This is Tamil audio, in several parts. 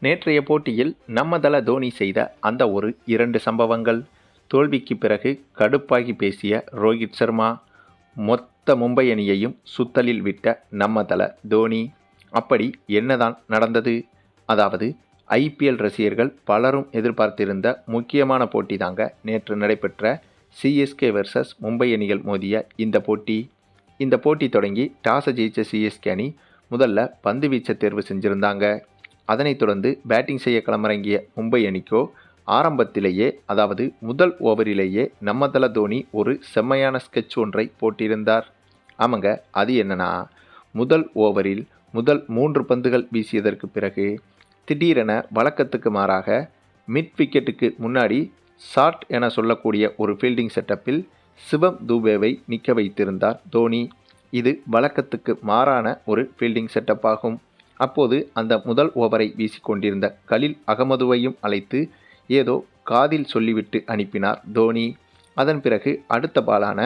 நேற்றைய போட்டியில் நம்ம தல தோனி செய்த அந்த ஒரு இரண்டு சம்பவங்கள். தோல்விக்கு பிறகு கடுப்பாகி பேசிய ரோஹித் சர்மா மொத்த மும்பை அணியையும் சுத்தலில் விட்ட நம்ம தல தோனி. அப்படி என்னதான் நடந்தது? அதாவது ஐபிஎல் ரசிகர்கள் பலரும் எதிர்பார்த்திருந்த முக்கியமான போட்டி தாங்க நேற்று நடைபெற்ற சிஎஸ்கே வெர்சஸ் மும்பை அணிகள் மோதிய இந்த போட்டி. இந்த போட்டி தொடங்கி டாஸை ஜெயித்த சிஎஸ்கே அணி முதல்ல பந்து வீச்சை தேர்வு செஞ்சுருந்தாங்க. அதனைத் தொடர்ந்து பேட்டிங் செய்ய களமிறங்கிய மும்பை அணிக்கோ ஆரம்பத்திலேயே அதாவது முதல் ஓவரிலேயே நம்ம தல தோனி ஒரு செம்மையான ஸ்கெட்ச் ஒன்றை போட்டிருந்தார். ஆமாங்க அது என்னன்னா முதல் ஓவரில் முதல் மூன்று பந்துகள் வீசியதற்கு பிறகு திடீரென வழக்கத்துக்கு மாறாக மிட் விக்கெட்டுக்கு முன்னாடி ஷார்ட் என சொல்லக்கூடிய ஒரு ஃபீல்டிங் செட்டப்பில் சிவம் தூபேவை நிற்க வைத்திருந்தார் தோனி. இது வழக்கத்துக்கு மாறான ஒரு ஃபீல்டிங் செட்டப் ஆகும். அப்போது அந்த முதல் ஓவரை வீசிக்கொண்டிருந்த கலில் அகமதுவையும் அழைத்து ஏதோ காதில் சொல்லிவிட்டு அனுப்பினார் தோனி. அதன் பிறகு அடுத்த பாலான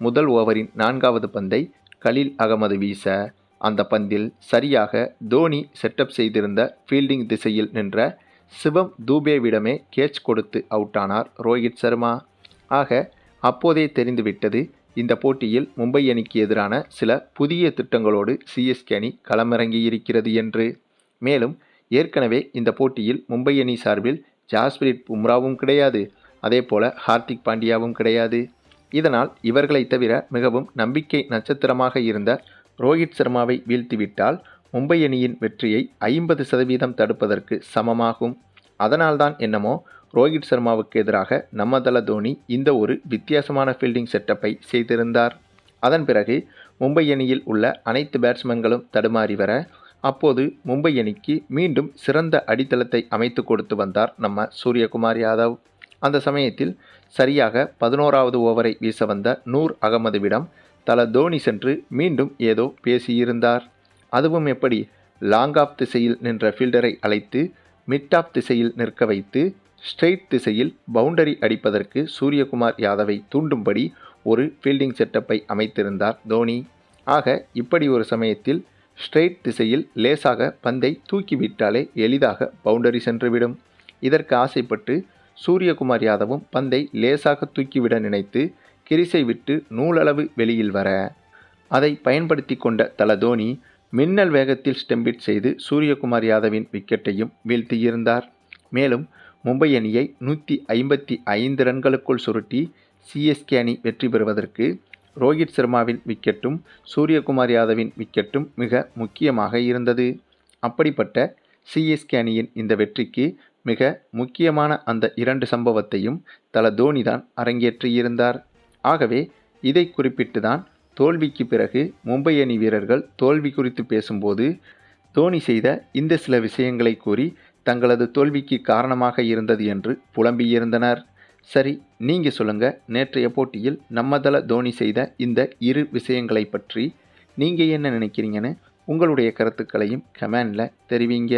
முதல் ஓவரின் நான்காவது பந்தை கலில் அகமது வீச அந்த பந்தில் சரியாக தோனி செட்டப் செய்திருந்த ஃபீல்டிங் திசையில் நின்ற சிவம் தூபேவிடமே கேட்ச் கொடுத்து அவுட்டானார் ரோஹித் சர்மா. ஆக அப்போதே தெரிந்துவிட்டது இந்த போட்டியில் மும்பை அணிக்கு எதிரான சில புதிய திட்டங்களோடு சிஎஸ்கே அணி களமிறங்கியிருக்கிறது என்று. மேலும் ஏற்கனவே இந்த போட்டியில் மும்பை அணி சார்பில் ஜாஸ்பிரிட் பும்ராவும் கிடையாது. அதே போல ஹார்திக் பாண்டியாவும் கிடையாது. இதனால் இவர்களை தவிர மிகவும் நம்பிக்கை நட்சத்திரமாக இருந்த ரோஹித் சர்மாவை வீழ்த்திவிட்டால் மும்பை அணியின் வெற்றியை ஐம்பது சதவீதம் தடுப்பதற்கு சமமாகும். அதனால்தான் என்னமோ ரோஹித் சர்மாவுக்கு எதிராக நம்ம தல தோனி இந்த ஒரு வித்தியாசமான ஃபீல்டிங் செட்டப்பை செய்திருந்தார். அதன் பிறகு மும்பை அணியில் உள்ள அனைத்து பேட்ஸ்மேன்களும் தடுமாறி வர அப்போது மும்பை அணிக்கு மீண்டும் சிறந்த அடித்தளத்தை அமைத்து கொடுத்து வந்தார் நம்ம சூரியகுமார் யாதவ். அந்த சமயத்தில் சரியாக பதினோராவது ஓவரை வீச வந்த நூர் அகமதுவிடம் தல தோனி சென்று மீண்டும் ஏதோ பேசியிருந்தார். அதுவும் எப்படி லாங் ஆஃப் திசையில் நின்ற ஃபீல்டரை அழைத்து மிட் திசையில் நிற்க வைத்து ஸ்ட்ரெயிட் திசையில் பவுண்டரி அடிப்பதற்கு சூரியகுமார் யாதவை தூண்டும்படி ஒரு ஃபீல்டிங் செட்டப்பை அமைத்திருந்தார் தோனி. ஆக இப்படி ஒரு சமயத்தில் ஸ்ட்ரெயிட் திசையில் லேசாக பந்தை தூக்கிவிட்டாலே எளிதாக பவுண்டரி சென்றுவிடும். இதற்கு ஆசைப்பட்டு சூரியகுமார் யாதவும் பந்தை லேசாக தூக்கிவிட நினைத்து கிரிசை விட்டு நூலளவு வெளியில் வர அதை பயன்படுத்தி கொண்ட தல தோனி மின்னல் வேகத்தில் ஸ்டெம்பிட் செய்து சூரியகுமார் யாதவின் விக்கெட்டையும் வீழ்த்தியிருந்தார். மேலும் மும்பை அணியை நூற்றி ஐம்பத்தி ஐந்து ரன்களுக்குள் சுருட்டி சிஎஸ்கே அணி வெற்றி பெறுவதற்கு ரோஹித் சர்மாவின் விக்கெட்டும் சூரியகுமார் யாதவின் விக்கெட்டும் மிக முக்கியமாக இருந்தது. அப்படிப்பட்ட சிஎஸ்கே அணியின் இந்த வெற்றிக்கு மிக முக்கியமான அந்த இரண்டு சம்பவத்தையும் தல தோனிதான் அரங்கேற்றியிருந்தார். ஆகவே இதை குறிப்பிட்டு தான் தோல்விக்கு பிறகு மும்பை அணி வீரர்கள் தோல்வி குறித்து பேசும்போது தோனி செய்த இந்த சில விஷயங்களை கூறி தங்களது தோல்விக்கு காரணமாக இருந்தது என்று புலம்பியிருந்தனர். சரி நீங்கள் சொல்லுங்கள் நேற்றைய போட்டியில் நம்மதள தோனி செய்த இந்த இரு விஷயங்களை பற்றி நீங்கள் என்ன நினைக்கிறீங்கன்னு உங்களுடைய கருத்துக்களையும் கமெண்டில் தெரிவிங்க.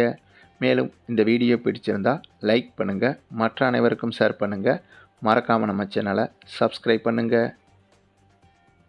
மேலும் இந்த வீடியோ பிடிச்சிருந்தா லைக் பண்ணுங்கள் மற்ற அனைவருக்கும் ஷேர் பண்ணுங்கள் மறக்காமல் நம்ம சேனலை சப்ஸ்கிரைப் பண்ணுங்கள்